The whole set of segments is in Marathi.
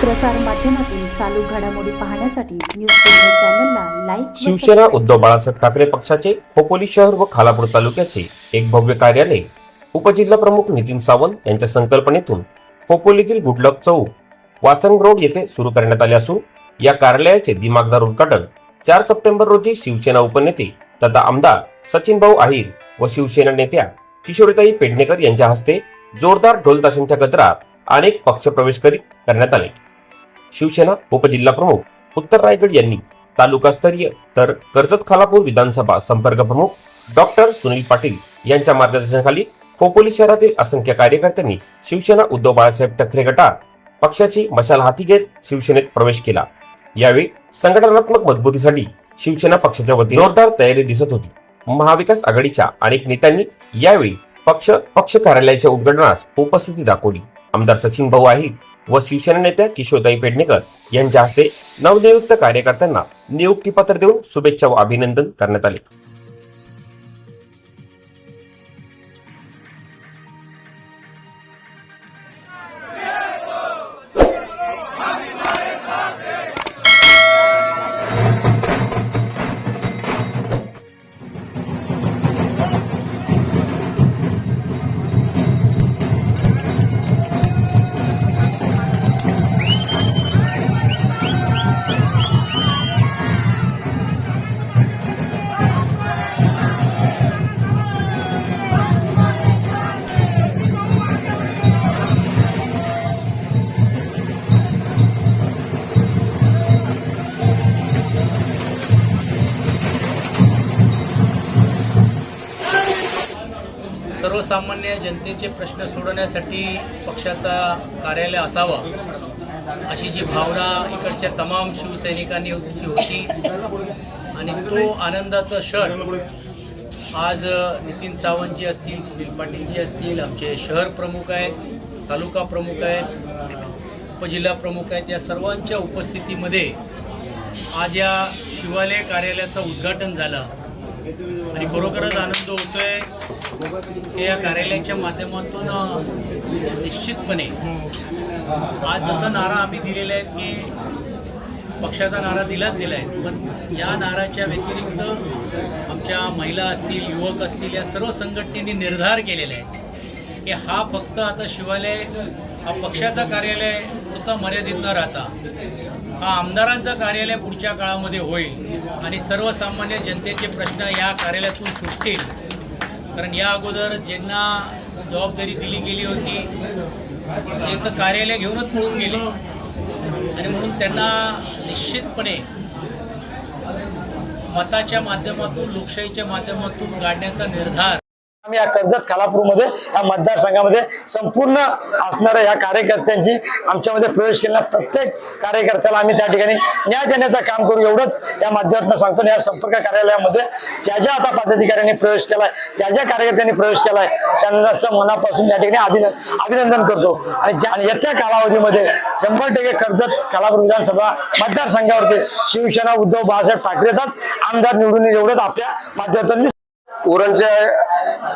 प्रसार माध्यमातून चालू घडामोडी पाहण्यासाठी न्यूज चॅनलला लाईक शिवसेना उद्धव बाळासाहेब ठाकरे पक्षाचे खोपोली शहर व खालापूर तालुक्याचे एक भव्य कार्यालय उपजिल्हा प्रमुख नितीन सावंत यांच्या संकल्पनेतून खोपोलीतील गुडलक चौक वासंग रोड येथे सुरू करण्यात आले असून या कार्यालयाचे दिमागदार उद्घाटन चार सप्टेंबर रोजी शिवसेना उपनेते तथा आमदार सचिन भाऊ आहिर व शिवसेना नेत्या किशोरीताई पेडणेकर यांच्या हस्ते जोरदार ढोल ताशांच्या गजरात अनेक पक्ष प्रवेश करीत करण्यात आले. शिवसेना उपजिल्हा प्रमुख उत्तर रायगड यांनी तालुकास्तरीय तर कर्जत खालापूर विधानसभा संपर्क प्रमुख डॉक्टर सुनील पाटील यांच्या मार्गदर्शनाखाली खोपोली शहरातील असंख्य कार्यकर्त्यांनी शिवसेना उद्धव बाळासाहेब ठाकरे गटा पक्षाची मशाल हाती घेत शिवसेनेत प्रवेश केला. यावेळी संघटनात्मक मजबूतीसाठी शिवसेना पक्षाच्या वतीने जोरदार तयारी दिसत होती. महाविकास आघाडीच्या अनेक नेत्यांनी यावेळी पक्ष पक्ष कार्यालयाच्या उद्घाटनास उपस्थिती दाखवली. आमदार सचिन भाऊ आहेत. व शिवसेना नेत्या किशोरदाई पेडणेकर यांच्या हस्ते नवनियुक्त कार्यकर्त्यांना नियुक्तीपत्र देऊन शुभेच्छा व अभिनंदन करण्यात आले. सर्वसामान्य जनतेचे प्रश्न सोडवण्यासाठी पक्षाचा कार्यालय असावा अशी जी भावना इकडच्या तमाम शिवसैनिकांनी होती आणि तो आनंदाचा क्षण आज नितीन सावंतजी असतील सुनील पाटीलजी असतील आमचे शहर प्रमुख आहेत तालुका प्रमुख आहेत उपजिल्हा प्रमुख आहेत या सर्वांच्या उपस्थितीमध्ये आज या शिवालय कार्यालयाचं उद्घाटन झालं. आणि खरोखरच आनंद होतोय. हे या कार्यालयाच्या माध्यमातून निश्चितपणे आज जसा नारा आम्ही दिलेला आहे की पक्षाचा नारा दिलाच दिला आहे पण या नाराच्या व्यतिरिक्त आमच्या महिला असतील युवक असतील या सर्व संघटनेने निर्धार केलेला आहे की हा फक्त आता शिवालय हा पक्षाचा कार्यालय पुरता मर्यादित न राहता हा आमदारांचा कार्यालय पुढच्या काळामध्ये होईल आणि सर्वसामान्य जनतेचे प्रश्न या कार्यालयातून सुटतील. कारण या अगोदर ज्यांना जबाबदारी दिली गेली होती ते तर कार्यालय घेऊनच पळून गेले. आणि म्हणून त्यांना निश्चितपणे मताच्या माध्यमातून लोकशाहीच्या माध्यमातून गाडण्याचा निर्धार आम्ही या कर्जत खालापूरमध्ये या मतदारसंघामध्ये संपूर्ण असणाऱ्या या कार्यकर्त्यांची आमच्यामध्ये प्रवेश केलेला प्रत्येक कार्यकर्त्याला आम्ही त्या ठिकाणी न्याय देण्याचं काम करू. एवढंच या माध्यमातून सांगतो आणि या संपर्क कार्यालयामध्ये ज्या ज्या आता पदाधिकाऱ्यांनी प्रवेश केलाय ज्या ज्या कार्यकर्त्यांनी प्रवेश केलाय त्यांचं मनापासून या ठिकाणी अभिनंदन अभिनंदन करतो. आणि ज्या येत्या कालावधीमध्ये शंभर टक्के कर्जत खालापूर विधानसभा मतदारसंघावरती शिवसेना उद्धव बाळासाहेब ठाकरेचाच आमदार निवडून एवढंच आपल्या माध्यमातून उरणच्या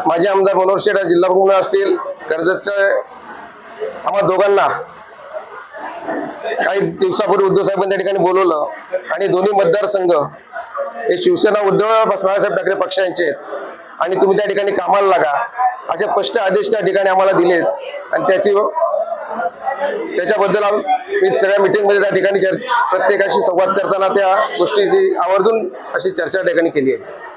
माझे माजी आमदार मनोहर शेठ जिल्हा प्रमुख असतील कर्जतचे आम्हा दोघांना काही दिवसापूर्वी उद्धव साहेबांनी त्या ठिकाणी बोलवलं आणि दोन्ही मतदारसंघ हे शिवसेना उद्धव बाळासाहेब ठाकरे पक्षांचे आहेत. आणि तुम्ही त्या ठिकाणी कामाला लागा. असे स्पष्ट आदेश त्या ठिकाणी आम्हाला दिलेत. आणि त्याची त्याच्याबद्दल मी सगळ्या मिटिंगमध्ये त्या ठिकाणी प्रत्येकाशी संवाद करताना त्या गोष्टीची आवर्जून अशी चर्चा त्या ठिकाणी केली आहे.